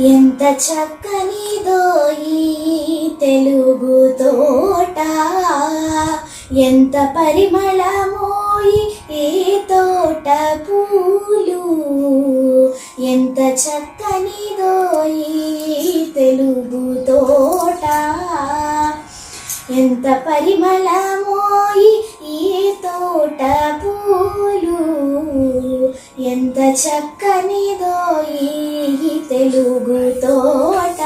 ఎంత చక్కనిదో ఈ తెలుగు తోట. ఎంత పరిమళమో ఈ తోట పూలు. ఎంత చక్కనిదో ఈ తెలుగు తోట. ఎంత పరిమళమో ఈ తోట పూలు. ఎంత చక్కనిదో ఈ తెలుగు తోట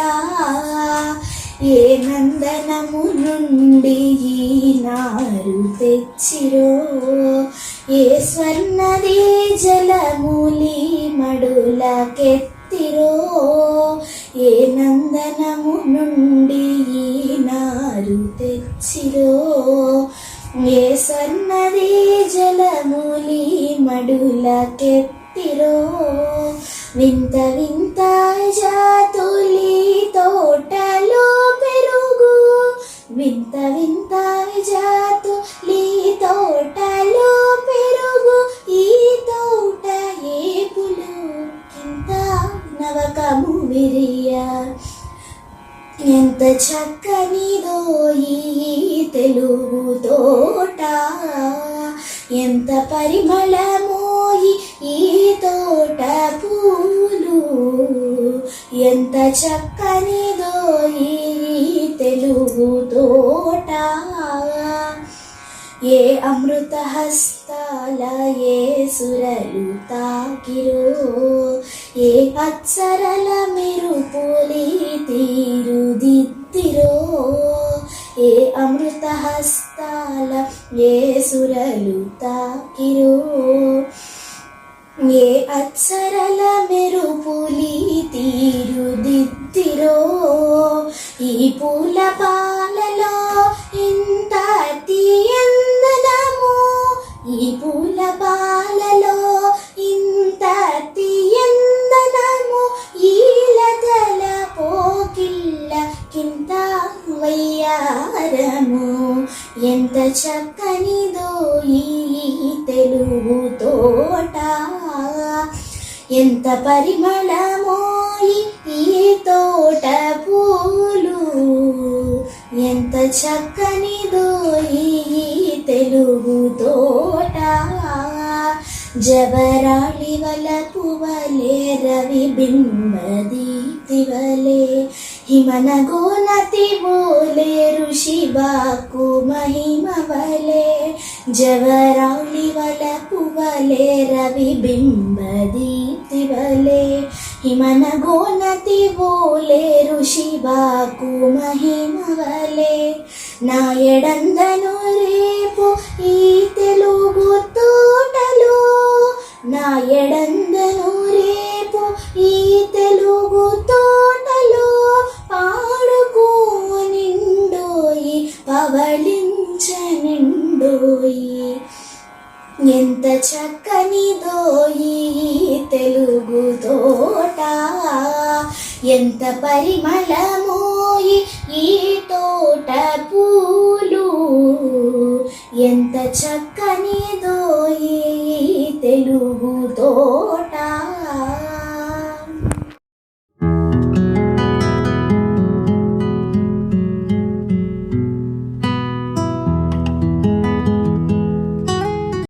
ఏ నందనము నుండి ఈనారు తెచ్చిరో? ఏ స్వర్ణది జలములి మడులకెత్తిరో? ఏ నందనము నుండి ఈనారు తెచ్చిరో? ఏ సన్నది జలములి మడులకెత్తిరో? వింత వింత జాతులి తోటలో పెరుగు. వింత వింత జాతులి తోటలో పెరుగు. ఈ తోట ఏపులు కింద నవకము విరియ? ఎంత చక్కనిదో ఈ తెలుగు తోట? ఎంత పరిమళమో ఎంత చక్కనిదో ఈ తెలుగు తోట. ఏ అమృత హస్తాల ఏ సురలు తాకిరో. ఏ అక్షరల పోలి తీరుదిద్దిరో ఏ అమృత హస్తాల ఏ సురలు తాకిరో. ఏ అక్షరల మెరుపులి తీరుదిద్దిరో ఈ పూల పాలలో ఇంత తీయందనము ఈ పూల పాలలో ఇంత తీయందనము ఈలతల పోకిల్ల కింద వయ్యారము. ఎంత చక్కనిదో ఈ తెలుగు తోట. ఎంత పరిమళమో ఈ- ఎంత చక్కనిదో తెలుగు తోట. జబరాళి వల పువలే రవి బింబదీతివలే హిమన గోనతి బోలే ఋషి బాకు మహిమ వలే. జవరాళి వల పువలే రవి బింబదీతివలే హిమన గోనతి బోలే ఋషి బాకు మహిమ వలే నా ఎంత చక్కనిదో ఈ తెలుగు తోట. ఎంత పరిమళమో ఈ- ఈ తోట పూలు. ఎంత చక్కనిదో ఈ తెలుగు తోట.